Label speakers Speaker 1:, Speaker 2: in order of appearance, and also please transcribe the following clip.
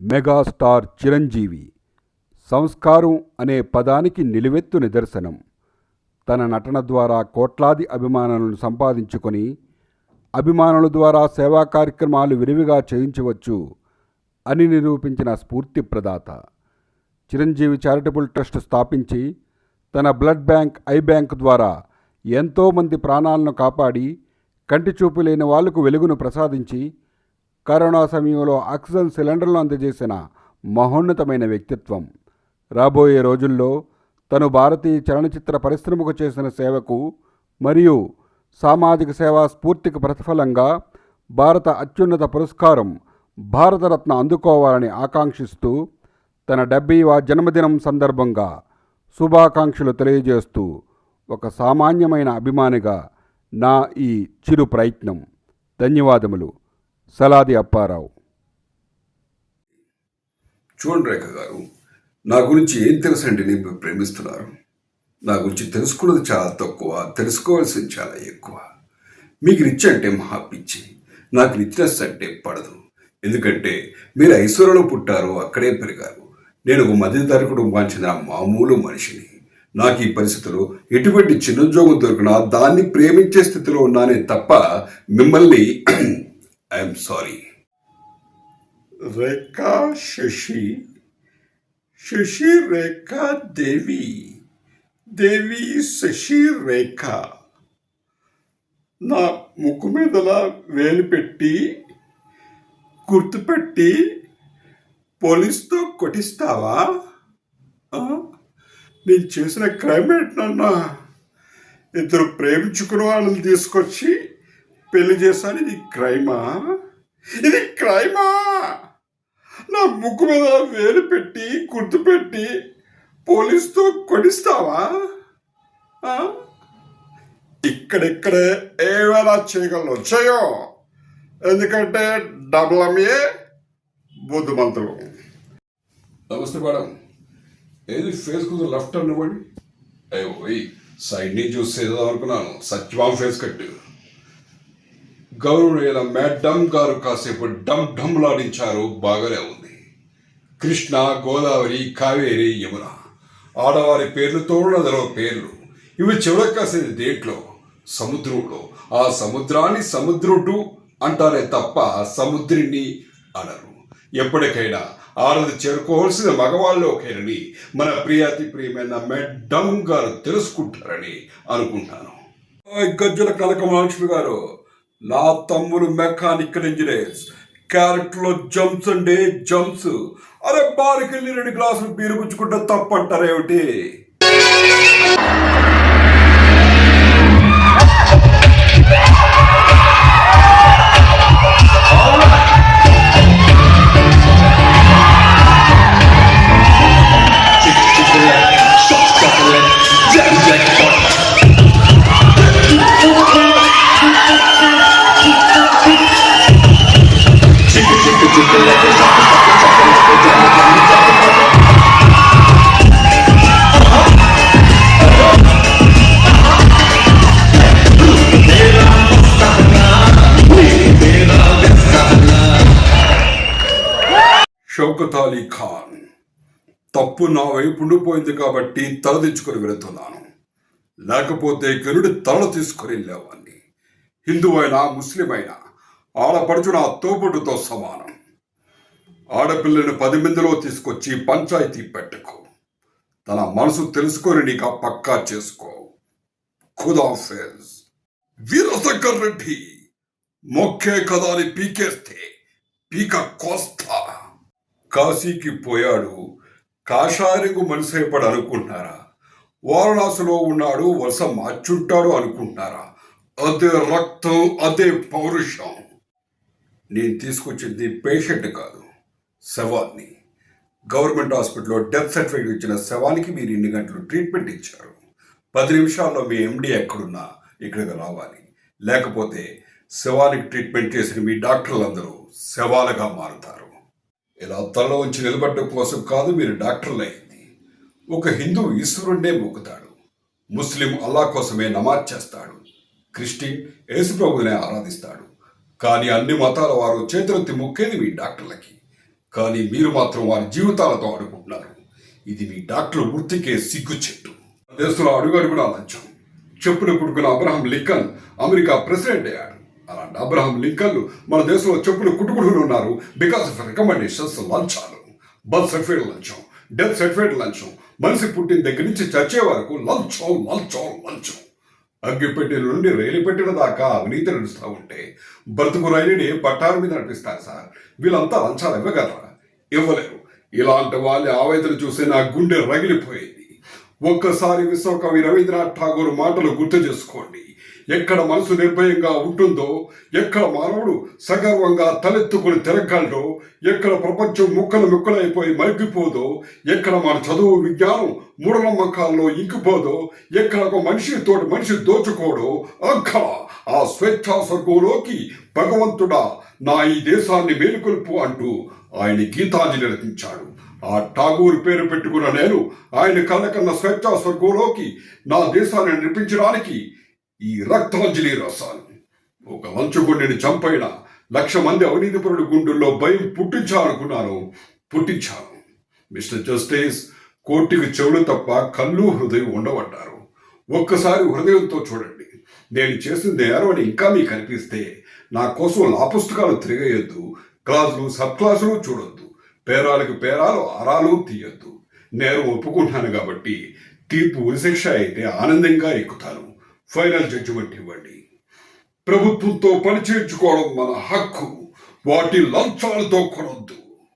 Speaker 1: Megastar Chiranjeevi. సంస్కారం అనే పదానికి నిలువెత్తు నిదర్శనం. తన నటన ద్వారా కోట్లాది అభిమానులను సంపాదించుకొని అభిమానుల ద్వారా సేవా కార్యక్రమాలు విరివిగా చేయించవచ్చు అని నిరూపించిన స్ఫూర్తి ప్రదాత. చిరంజీవి చారిటబుల్ ట్రస్ట్ స్థాపించి తన బ్లడ్ బ్యాంక్ ఐ బ్యాంక్ ద్వారా ఎంతోమంది ప్రాణాలను కాపాడి కంటి చూపు లేని వాళ్ళకు వెలుగును ప్రసాదించి కరోనా సమయంలో ఆక్సిజన్ సిలిండర్లు అందజేసిన మహోన్నతమైన వ్యక్తిత్వం. రాబోయే రోజుల్లో తను భారతీయ చలనచిత్ర పరిశ్రమకు చేసిన సేవకు మరియు సామాజిక సేవా స్ఫూర్తికి ప్రతిఫలంగా భారత అత్యున్నత పురస్కారం భారతరత్న అందుకోవాలని ఆకాంక్షిస్తూ తన డెబ్బైవ జన్మదినం సందర్భంగా శుభాకాంక్షలు తెలియజేస్తూ ఒక సామాన్యమైన అభిమానిగా నా ఈ చిరు ప్రయత్నం. ధన్యవాదములు. సలాది అప్పారావు.
Speaker 2: చూడండి రేఖ గారు నా గురించి ఏం తెలుసండి నేను ప్రేమిస్తున్నారు? నా గురించి తెలుసుకున్నది చాలా తక్కువ తెలుసుకోవాల్సింది చాలా ఎక్కువ. మీకు రిచ్ అంటే మహా పిచ్చి నాకు రిచ్నెస్ అంటే పడదు. ఎందుకంటే మీరు ఐశ్వర్యంలో పుట్టారు అక్కడే పెరిగారు. నేను ఒక మధ్యతర కుటుంబానికి చెందిన మామూలు మనిషిని. నాకు ఈ పరిస్థితులు ఎటువంటి చిన్న ఉద్యోగం దొరికినా దాన్ని ప్రేమించే స్థితిలో ఉన్నానే తప్ప మిమ్మల్ని ఐఎమ్ సారీ రేఖా శశి శశి రేఖ దేవి దేవి శశి రేఖ నా ముక్కు మీదలా వేలు పెట్టి గుర్తుపెట్టి పోలీస్తో కొట్టిస్తావా? నేను చేసిన క్రైమ్ ఏంటన్నా ఇద్దరు ప్రేమించుకున్న వాళ్ళని తీసుకొచ్చి పెళ్ళి చేశాను ఇది క్రైమా? ఇది క్రైమా? నా ముక్కు మీద వేలు పెట్టి గుర్తు పెట్టి పోలీసుతో కొడిస్తావా ఇక్కడిక్కడే ఏమైనా చేయగలను? చేయో. ఎందుకంటే డబుల్ ఎంఏ బుద్ధిమంతులు నమస్తే మేడం. ఏది ఫేస్ కొంచెం లెఫ్ట్ టర్న్ అయ్యో ఓయ్ సైడ్ నుంచి చూసేదో అనుకున్నాను. సత్యభామ ఫేస్ కట్టు గౌరవనీయుల మేడమ్ గారు కాసేపు డమ్ ఢమ్లాడించారు బాగానే ఉంది. కృష్ణ గోదావరి కావేరి యమున. ఆడవారి పేర్లు తోడదలో పేర్లు. ఇవి చివరికి కాసేది దేంట్లో? సముద్రంలో. ఆ సముద్రాన్ని సముద్రుడు అంటారే తప్ప సముద్రిని అనరు. ఎప్పటికైనా ఆడది చేరుకోవాల్సిన మగవాళ్ళలోకేనని మన ప్రియాతి ప్రియమైన మేడం గారు తెలుసుకుంటారని అనుకుంటాను. గజ్జల కనకమహాలక్ష్మి గారు నా తమ్ముడు మెకానికల్ ఇంజనీర్స్ క్యారెట్లో జంప్స్ అండి జంప్స్. అరే బారికెళ్ళి రెండు గ్లాసులు బీరు పుచ్చుకుంటే తప్పంటారేమిటి? షౌకత్ అలీ ఖాన్. తప్పు నా వైపు ఉండిపోయింది కాబట్టి తలదించుకొని వెళుతున్నాను. లేకపోతే గరుడు తల తీసుకొని వెళ్ళేవాడిని హిందువైనా ముస్లిం అయినా ఆడపడుచు నా తోపుడుతో సమానం. ఆడపిల్లని పది మందిలో తీసుకొచ్చి పంచాయతీ పెట్టుకో. తన మనసు తెలుసుకొని నీకు ఆ పక్కా చేసుకో. ఖుదాఫేజ్ వీరశంకర్ రెడ్డి మొక్కే కదాని పీకేస్తే పీక కోస్తా. కాశీకి పోయాడు. కాషాయకు మనసేపడు అనుకుంటున్నారా? వారణాసిలో ఉన్నాడు వలస మార్చుంటాడు అనుకుంటున్నారా? అదే రక్తం అదే పౌరుషం. నేను తీసుకొచ్చింది పేషెంట్ కాదు శవాన్ని. గవర్నమెంట్ హాస్పిటల్లో డెత్ సర్టిఫికేట్ ఇచ్చిన శవానికి మీరు ఇన్ని గంటలు ట్రీట్మెంట్ ఇచ్చారు. పది నిమిషాల్లో మీ ఎండి ఎక్కడున్నా ఇక్కడికి రావాలి. లేకపోతే శవానికి ట్రీట్మెంట్ చేసిన మీ డాక్టర్లందరూ శవాలుగా మారుతారు. ఇలా తల వచ్చి నిలబడడం కోసం కాదు మీరు డాక్టర్లు అయింది. ఒక హిందూ ఈశ్వరుణ్ణే మొక్కుతాడు. ముస్లిం అల్లా కోసమే నమాజ్ చేస్తాడు. క్రిస్టియన్ యేసుప్రభునే ఆరాధిస్తాడు. కానీ అన్ని మతాల వారు చేతులెత్తి మొక్కేది మీ డాక్టర్లకి. కానీ మీరు మాత్రం వారి జీవితాలతో ఆడుకుంటున్నారు. ఇది మీ డాక్టర్ వృత్తికే సిగ్గు చెట్టు దేశంలో అడుగడుగునా లంచం. చెప్పులు కుట్టుకున్న అబ్రహం లింకన్ అమెరికా ప్రెసిడెంట్ అయ్యాడు. అలాంటి అబ్రహం లింకన్లు మన దేశంలో చెప్పులు కుట్టుకుంటూ ఉన్నారు. బికాస్ ఆఫ్ రికమెండేషన్స్ లంచాలు. బర్త్ సర్టిఫికేట్ లంచం. డెత్ సర్టిఫికేట్ లంచం. మనిషి పుట్టిన దగ్గర నుంచి చచ్చే వరకు లంచం లంచం లంచం. అగ్గిపెట్టెల నుండి రైలు పెట్టిన దాకా అవినీతి నడుస్తూ ఉంటే బ్రతుకు రైలుని పట్టాల మీద నడిపిస్తారు సార్. వీళ్ళంతా లంచాలు ఇవ్వగలరా? ఇవ్వలేరు. ఇలాంటి వాళ్ళ ఆవేదన చూసి నా గుండె రగిలిపోయింది. ఒక్కసారి విశ్వకవి రవీంద్రనాథ్ ఠాగూర్ మాటలు గుర్తు చేసుకోండి. ఎక్కడ మనసు నిర్భయంగా ఉంటుందో ఎక్కడ మానవుడు సగర్వంగా తలెత్తుకుని తిరగలడో ఎక్కడ ప్రపంచం ముక్కలు ముక్కలైపోయి మరిగిపోదో ఎక్కడ మన చదువు విజ్ఞానం మూఢనమ్మకాల్లో ఇంకిపోదో ఎక్కడ ఒక మనిషి తోటి మనిషి దోచుకోడో అక్క ఆ స్వేచ్ఛా స్వర్గంలోకి భగవంతుడా నా ఈ దేశాన్ని మేలుకొల్పు అంటూ ఆయన గీతాంజలి రచించాడు ఆ ఠాగూర్ పేరు పెట్టుకున్న నేను ఆయన కళ్ళ కన్న స్వేచ్ఛా స్వర్గంలోకి నా దేశాన్ని నడిపించడానికి ఈ రక్తాంజలి రసాన్ని. ఒక లంచుగుండిని చంపైన లక్ష మంది అవినీతిపరుడు గుండెల్లో భయం పుట్టించాలనుకున్నాను. పుట్టించాను. మిస్టర్ జస్టిస్ కోర్టుకి చెవులు తప్ప కళ్ళు హృదయం ఉండబడ్డారు ఒక్కసారి హృదయంతో చూడండి. నేను చేసింది నేరం అని ఇంకా మీకు కనిపిస్తే నా కోసం లా పుస్తకాలు తిరగేయద్దు. క్లాసులు సబ్ క్లాసులు చూడొద్దు. పేరాలకు పేరాలు అరాలు తీయొద్దు. నేను ఒప్పుకుంటున్నాను కాబట్టి తీర్పు ఉరిశిక్ష అయితే ఆనందంగా ఎక్కుతాను. ఫైనల్ జడ్జిమెంట్ ఇవ్వండి. ప్రభుత్వంతో పని చేయించుకోవడం మన హక్కు. వాటి లంచాలతో కొనొద్దు.